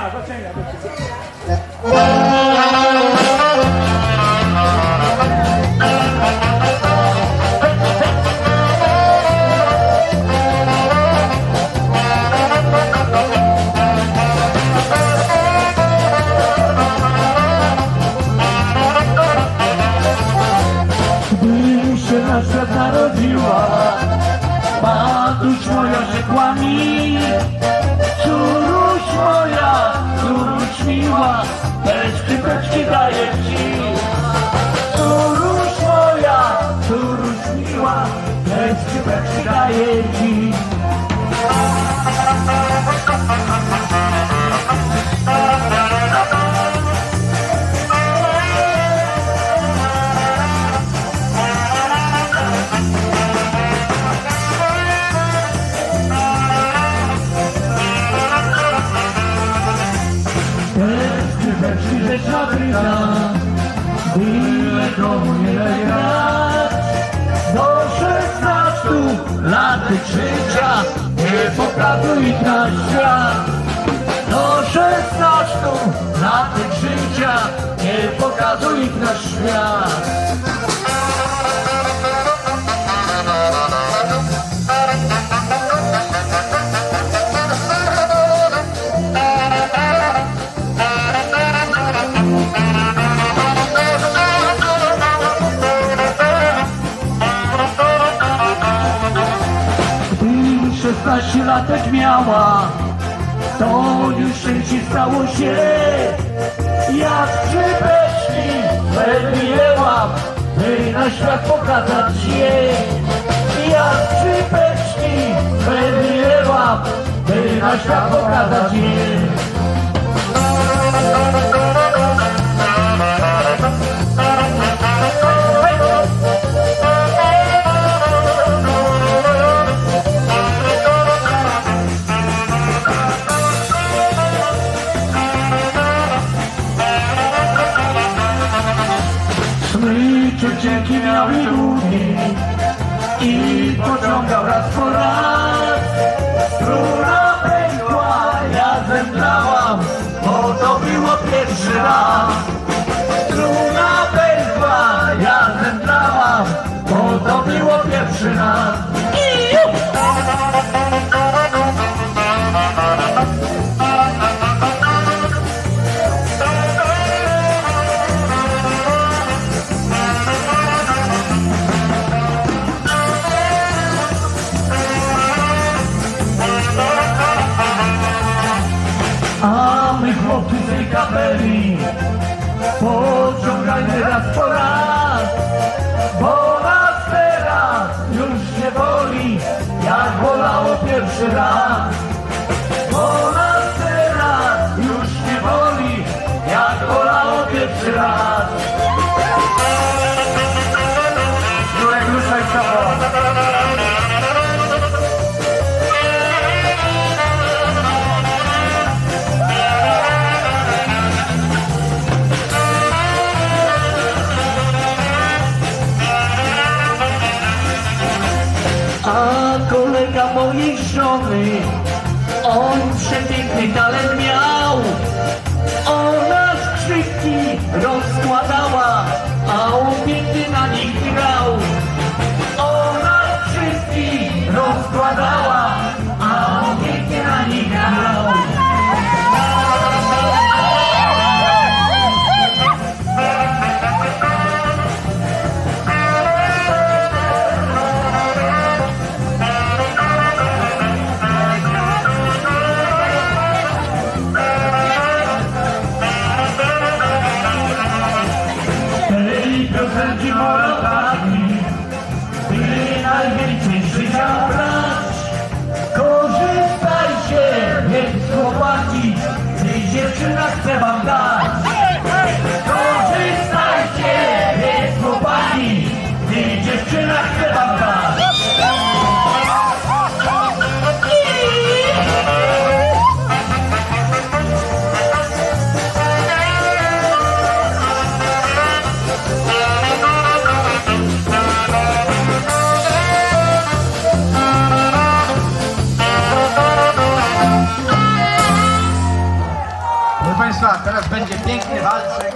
ganhar, a ganhar. się narodziła, ma tu swoją rzekłami, cór moja, córuś miła, Beczki, beczki daję ci. Córuś moja, córuś miła, Beczki, beczki daję ci. Beczki, rzecza bryza, Byle komu nie grać. Do szesnastu lat życia nie pokazuj na świat. Do szesnastu lat życia nie pokazuj na świat. 16 latek miała, to już szczęście stało się. Jak przybeczki wyjęłam, by na świat pokazać je. Jak przybeczki wyjęłam, by na świat pokazać je. Dzięki miały długi i pociągał raz po raz. Struna pękła, ja zemdlałam, bo to było pierwszy raz. Struna pękła, ja zemdlałam, bo to było pierwszy raz. A my chłopcy z tej kapeli. Pociągajmy raz po raz Bo nas teraz już nie boli. Jak bolało pierwszy raz A kolega mojej żony, on przepiękny talent miał. Ona skrzypki rozkładała, Żydzi Morawaki byli najwięcej życia brać. Korzystajcie, więc chłopaki, ty dziewczyna chce wam dać. Państwa, teraz będzie piękny walczyk.